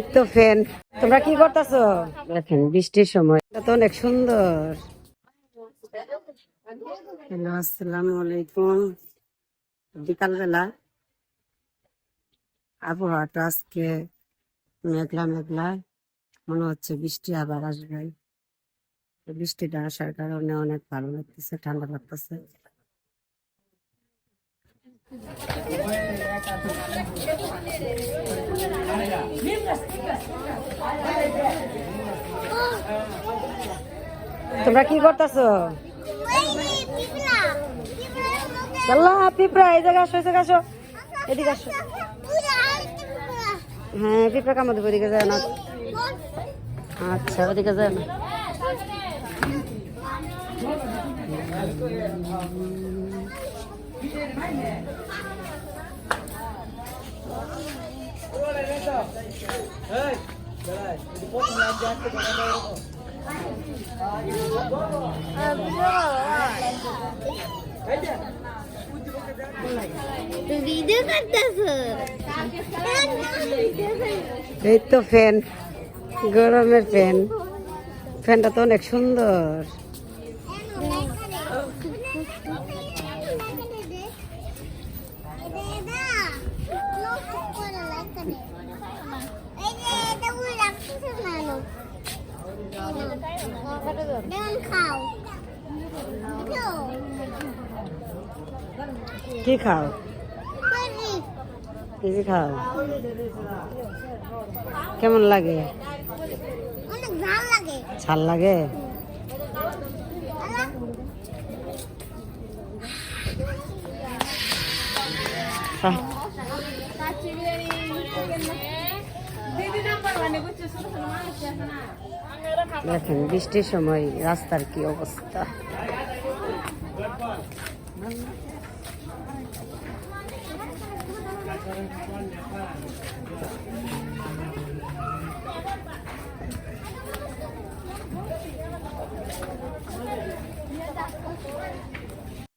এই তো ফ্যান। তোমরা কি করতেছো? দেখেন বৃষ্টির সময়। এটা তো অনেক সুন্দর। হ্যালো আসসালামু আলাইকুম। বিকালবেলা আবহাওয়াটা আজকে মেঘলা মেঘলা মনে হচ্ছে বৃষ্টি আবার আসবে বৃষ্টিটা আসার কারণে অনেক ভালো লাগতেছে ঠান্ডা লাগতেছে। তোমরা কি করতেছো? আল্লাহ, পিঁপড়া, এই জায়গায় আসো, এই জায়গায় এদিকে আসো। হ্যাঁ পিঁপড়া কামড় দেবো এদিকে যায় না। আচ্ছা ওদিকে যায় না। ভিডিও করতেছো এই তো ফ্যান গরমের ফ্যান। ফ্যানটা তো অনেক সুন্দর। খাও কি খাও? কি কি খাও? কেমন লাগে? অনেক ভালো লাগে ছাল লাগে আহ, দেখেন বৃষ্টির সময় রাস্তার কি অবস্থা?